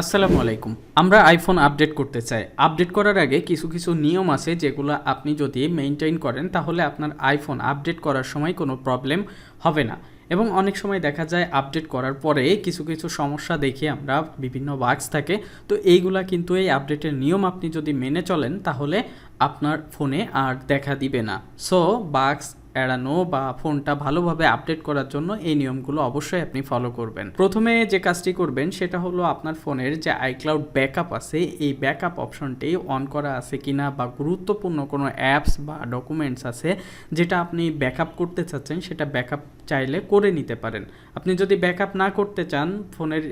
আসসালামু আলাইকুম। আমরা আইফোন আপডেট করতে চাই। আপডেট করার আগে কিছু কিছু নিয়ম আছে যেগুলো আপনি যদি মেনটেন করেন, তাহলে আপনার আইফোন আপডেট করার সময় কোনো প্রবলেম হবে না। এবং অনেক সময় দেখা যায় আপডেট করার পরে কিছু কিছু সমস্যা দেখে আমরা বিভিন্ন বাক্স থাকে। তো এইগুলা কিন্তু এই আপডেটের নিয়ম আপনি যদি মেনে চলেন, তাহলে আপনার ফোনে আর দেখা দিবে না। সো বাগস এড়ানো বা ফোনটা ভালোভাবে আপডেট করার জন্য এই নিয়মগুলো অবশ্যই আপনি ফলো করবেন। প্রথমে যে কাজটি করবেন সেটা হলো আপনার ফোনের যে আইক্লাউড ব্যাকআপ আছে, এই ব্যাকআপ অপশনটি অন করা আছে কিনা বা গুরুত্বপূর্ণ কোনো অ্যাপস বা ডকুমেন্টস আছে যেটা আপনি ব্যাকআপ করতে চাচ্ছেন, সেটা ব্যাকআপ চাইলে করে নিতে পারেন। আপনি যদি ব্যাকআপ না করতে চান ফোনের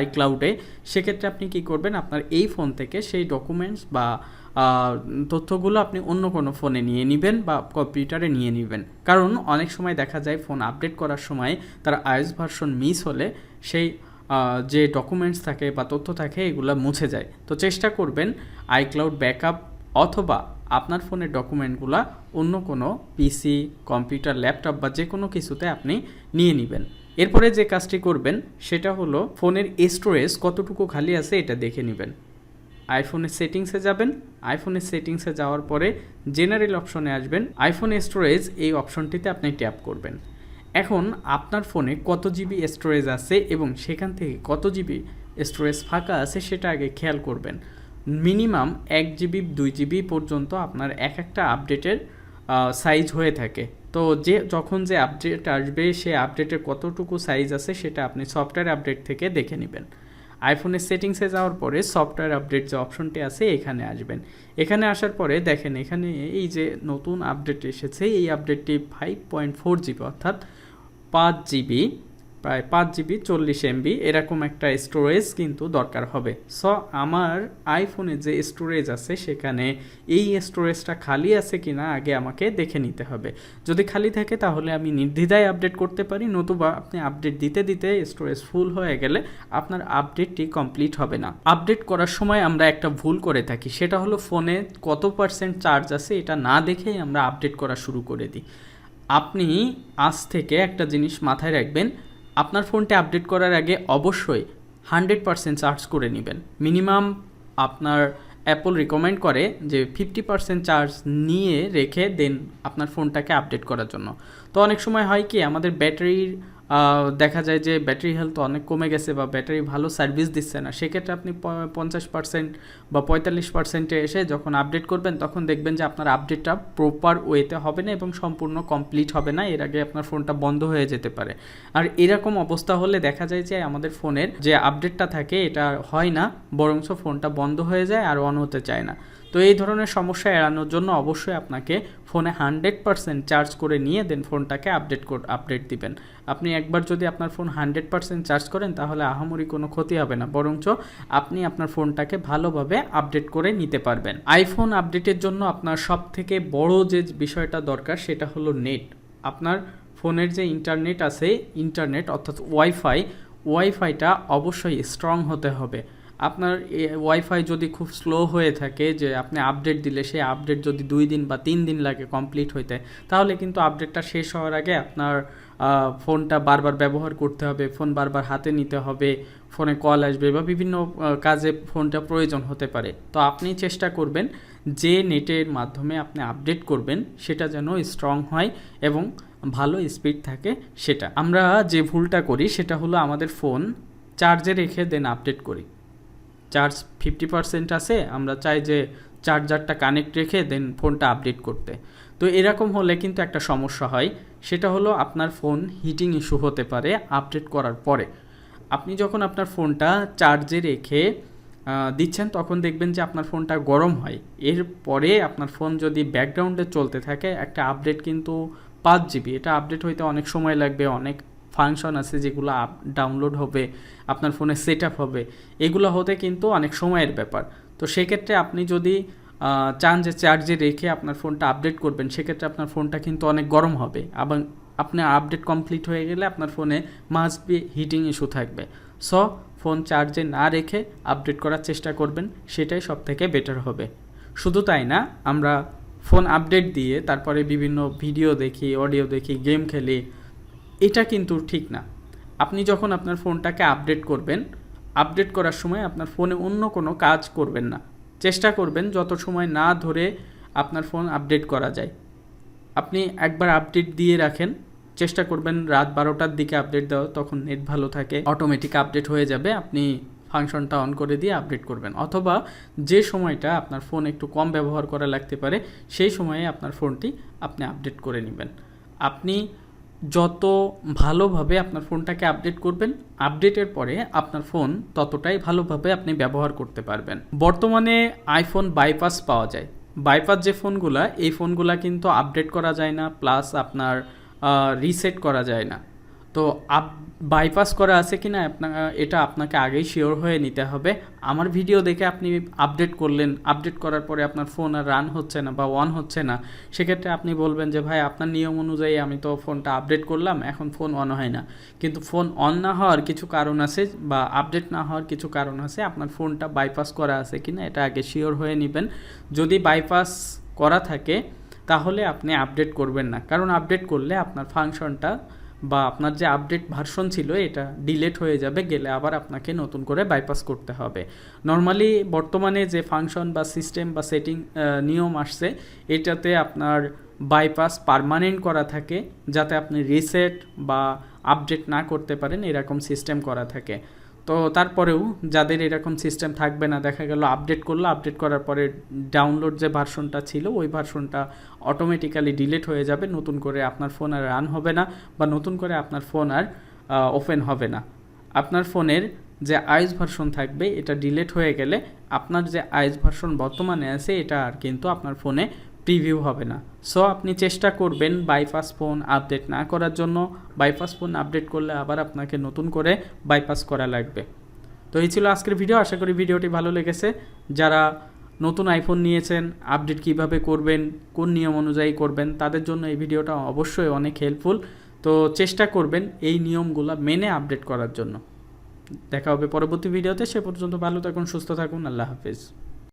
আইক্লাউডে সেক্ষেত্রে আপনি কি করবেন, আপনার এই ফোন থেকে সেই ডকুমেন্টস বা তথ্যগুলো আপনি অন্য কোনো ফোনে নিয়ে নেবেন বা কম্পিউটারে নিয়ে নেবেন। কারণ অনেক সময় দেখা যায় ফোন আপডেট করার সময় তার আইএস ভার্সন মিস হলে সেই যে ডকুমেন্টস থাকে বা তথ্য থাকে এগুলো মুছে যায়। তো চেষ্টা করবেন আইক্লাউড ব্যাকআপ অথবা আপনার ফোনের ডকুমেন্টগুলো অন্য কোনো পিসি, কম্পিউটার, ল্যাপটপ বা যে কোনো কিছুতে আপনি নিয়ে নেবেন। এরপরে যে কাজটি করবেন সেটা হলো ফোনের স্টোরেজ কতটুকু খালি আছে এটা দেখে নেবেন। আইফোনের সেটিংসে যাবেন। আইফোনের সেটিংসে যাওয়ার পরে জেনারেল অপশনে আসবেন। আইফোন স্টোরেজ এই অপশনটিতে আপনি ট্যাপ করবেন। এখন আপনার ফোনে কত জিবি স্টোরেজ আছে এবং সেখান থেকে কত জিবি স্টোরেজ ফাঁকা আছে সেটা আগে খেয়াল করবেন। মিনিমাম এক জিবি দুই জিবি পর্যন্ত আপনার এক একটা আপডেটের সাইজ হয়ে থাকে। তো যে, যখন যে আপডেট আসবে, সে আপডেটের কতটুকু সাইজ আছে সেটা আপনি সফটওয়্যার আপডেট থেকে দেখে নেবেন। আইফোনের সেটিংসে যাওয়ার পরে সফটওয়্যার আপডেট যে অপশনটি আছে, এখানে আসবেন। এখানে আসার পরে দেখেন, এখানে এই যে নতুন আপডেট এসেছে, এই আপডেটটি ফাইভ পয়েন্ট ফোর জিবি অর্থাৎ পাঁচ জিবি প্রায় পাঁচ জিবি, চল্লিশ এমবি, এরকম একটা স্টোরেজ কিন্তু দরকার হবে। সো আমার আইফোনে যে স্টোরেজ আছে, সেখানে এই স্টোরেজটা খালি আছে কি না আগে আমাকে দেখে নিতে হবে। যদি খালি থাকে, তাহলে আমি নির্দ্বিধায় আপডেট করতে পারি, নতুবা আপনি আপডেট দিতে দিতে স্টোরেজ ফুল হয়ে গেলে আপনার আপডেটটি কমপ্লিট হবে না। আপডেট করার সময় আমরা একটা ভুল করে থাকি, সেটা হলো ফোনে কত পার্সেন্ট চার্জ আছে, এটা না দেখেই আমরা আপডেট করা শুরু করে দিই। আপনি আজ থেকে একটা জিনিস মাথায় রাখবেন আপনার ফোনটি আপডেট করার আগে অবশ্যই হান্ড্রেড পারসেন্ট চার্জ করে নেবেন। মিনিমাম আপনার অ্যাপল রিকমেন্ড করে যে ফিফটি পার্সেন্ট চার্জ নিয়ে রেখে দেন আপনার ফোনটাকে আপডেট করার জন্য। তো অনেক সময় হয় কি, আমাদের ব্যাটারির দেখা যায় যে ব্যাটারি হেলথ অনেক কমে গেছে বা ব্যাটারি ভালো সার্ভিস দিচ্ছে না। সেক্ষেত্রে আপনি পঞ্চাশ পার্সেন্ট বা পঁয়তাল্লিশ পার্সেন্টে এসে যখন আপডেট করবেন, তখন দেখবেন যে আপনার আপডেটটা প্রপার ওয়েতে হবে না এবং সম্পূর্ণ কমপ্লিট হবে না। এর আগে আপনার ফোনটা বন্ধ হয়ে যেতে পারে। আর এরকম অবস্থা হলে দেখা যায় যে আমাদের ফোনের যে আপডেটটা থাকে, এটা হয় না, বরঞ্চ ফোনটা বন্ধ হয়ে যায় আর অন হতে চায় না। তো এই ধরনের সমস্যা এড়ানোর জন্য অবশ্যই আপনাকে ফোনে হান্ড্রেড পার্সেন্ট চার্জ করে নিয়ে দেন ফোনটাকে আপডেট আপডেট দিবেন। আপনি একবার যদি আপনার ফোন হান্ড্রেড পার্সেন্ট চার্জ করেন, তাহলে আহামরি কোনো ক্ষতি হবে না। বরঞ্চ আপনি আপনার ফোনটাকে ভালোভাবে আপডেট করে নিতে পারবেন। আইফোন আপডেটের জন্য আপনার সব থেকে বড় যে বিষয়টা দরকার, সেটা হলো নেট। আপনার ফোনের যে ইন্টারনেট আছে, ইন্টারনেট অর্থাৎ ওয়াইফাই, ওয়াইফাইটা অবশ্যই স্ট্রং হতে হবে। আপনার ওয়াইফাই যদি খুব স্লো হয়ে থাকে, যে আপনি আপডেট দিলে, সেই আপডেট যদি দুই দিন বা তিন দিন লাগে কমপ্লিট হইতে, তাহলে কিন্তু আপডেটটা শেষ হওয়ার আগে আপনার ফোনটা বারবার ব্যবহার করতে হবে ফোন বারবার হাতে নিতে হবে ফোনে কল আসবে বা বিভিন্ন কাজে ফোনটা প্রয়োজন হতে পারে। তো আপনি চেষ্টা করবেন যে নেটের মাধ্যমে আপনি আপডেট করবেন, সেটা যেন স্ট্রং হয় এবং ভালো স্পিড থাকে সেটা। আমরা যে ভুলটা করি, সেটা হলো আমাদের ফোন চার্জে রেখে দেন আপডেট করি। চার্জ ফিফটি পার্সেন্ট আছে, আমরা চাই যে চার্জারটা কানেক্ট রেখে দেন ফোনটা আপডেট করতে। তো এরকম হলে কিন্তু একটা সমস্যা হয়, সেটা হলো আপনার ফোন হিটিং ইস্যু হতে পারে আপডেট করার পরে। আপনি যখন আপনার ফোনটা চার্জে রেখে দিচ্ছেন, তখন দেখবেন যে আপনার ফোনটা গরম হয়। এরপরে আপনার ফোন যদি ব্যাকগ্রাউন্ডে চলতে থাকে, একটা আপডেট কিন্তু পাঁচ জিবি এটা আপডেট হইতে অনেক সময় লাগবে, অনেক ফাংশন আছে যেগুলো আপ ডাউনলোড হবে, আপনার ফোনে সেট হবে, এগুলো হতে কিন্তু অনেক সময়ের ব্যাপার। তো সেক্ষেত্রে আপনি যদি চান যে চার্জে রেখে আপনার ফোনটা আপডেট করবেন, সেক্ষেত্রে আপনার ফোনটা কিন্তু অনেক গরম হবে এবং আপনার আপডেট কমপ্লিট হয়ে গেলে আপনার ফোনে মাস্ট বি হিটিং ইস্যু থাকবে। সো ফোন চার্জে না রেখে আপডেট করার চেষ্টা করবেন, সেটাই সব থেকে বেটার হবে। শুধু তাই না, আমরা ফোন আপডেট দিয়ে তারপরে বিভিন্ন ভিডিও দেখি অডিও দেখি গেম খেলি এটা কিন্তু ঠিক না। আপনি যখন আপনার ফোনটাকে আপডেট করবেন আপডেট করার সময় আপনার ফোনে অন্য কোনো কাজ করবেন না। চেষ্টা করবেন যত সময় না ধরে আপনার ফোন আপডেট করা যায়। আপনি একবার আপডেট দিয়ে রাখেন, চেষ্টা করবেন রাত বারোটার দিকে আপডেট দেওয়া, তখন নেট ভালো থাকে অটোমেটিক আপডেট হয়ে যাবে, আপনি ফাংশনটা অন করে দিয়ে আপডেট করবেন। অথবা যে সময়টা আপনার ফোন একটু কম ব্যবহার করা লাগতে পারে, সেই সময়ে আপনার ফোনটি আপনি আপডেট করে নেবেন। আপনি যত ভালোভাবে আপনার ফোনটাকে আপডেট করবেন, আপডেটের পরে আপনার ফোন ততটাই ভালোভাবে আপনি ব্যবহার করতে পারবেন। বর্তমানে আইফোন বাইপাস পাওয়া যায়। বাইপাস যে ফোনগুলা, এই ফোনগুলা কিন্তু আপডেট করা যায় না প্লাস আপনার রিসেট করা যায় না। তো আপ বাইপাস করা আছে কি না আপনার, এটা আপনাকে আগেই শিওর হয়ে নিতে হবে। আমার ভিডিও দেখে আপনি আপডেট করলেন আপডেট করার পরে আপনার ফোন আর রান হচ্ছে না বা অন হচ্ছে না, সেক্ষেত্রে আপনি বলবেন যে, ভাই, আপনার নিয়ম অনুযায়ী আমি তো ফোনটা আপডেট করলাম, এখন ফোন অন হয় না। কিন্তু ফোন অন না হওয়ার কিছু কারণ আছে বা আপডেট না হওয়ার কিছু কারণ আছে, আপনার ফোনটা বাইপাস করা আছে কি না এটা আগে শিওর হয়ে নেবেন। যদি বাইপাস করা থাকে, তাহলে আপনি আপডেট করবেন না। কারণ আপডেট করলে আপনার ফাংশনটা বা আপনার যে আপডেট ভার্সন ছিল, এটা ডিলেট হয়ে যাবে, গেলে আবার আপনাকে নতুন করে বাইপাস করতে হবে। নর্মালি বর্তমানে যে ফাংশন বা সিস্টেম বা সেটিং নিয়ম আসছে, এটাতে আপনার বাইপাস পারমানেন্ট করা থাকে, যাতে আপনি রিসেট বা আপডেট না করতে পারেন, এরকম সিস্টেম করা থাকে। তো তারপরেও যাদের এরকম সিস্টেম থাকবে না, দেখা গেল আপডেট করল আপডেট করার পরে ডাউনলোড যে ভার্সনটা ছিল, ওই ভার্সনটা অটোমেটিক্যালি ডিলিট হয়ে যাবে, নতুন করে আপনার ফোন আর রান হবে না বা নতুন করে আপনার ফোন আর ওপেন হবে না। আপনার ফোনের যে আইস ভার্সন থাকবে, এটা ডিলেট হয়ে গেলে আপনার যে আইস ভার্সন বর্তমানে আছে, এটা আর কিন্তু আপনার ফোনে প্রিভিউ হবে না। সো আপনি চেষ্টা করবেন বাইপাস ফোন আপডেট না করার জন্য। বাইপাস ফোন আপডেট করলে আবার আপনাকে নতুন করে বাইপাস করা লাগবে। তো এই ছিল আজকের ভিডিও আশা করি ভিডিওটি ভালো লেগেছে। যারা নতুন আইফোন নিয়েছেন আপডেট কীভাবে করবেন, কোন নিয়ম অনুযায়ী করবেন, তাদের জন্য এই ভিডিওটা অবশ্যই অনেক হেল্পফুল তো চেষ্টা করবেন এই নিয়মগুলো মেনে আপডেট করার জন্য। দেখা হবে পরবর্তী ভিডিওতে সে পর্যন্ত ভালো থাকুন, সুস্থ থাকুন। আল্লাহ হাফিজ।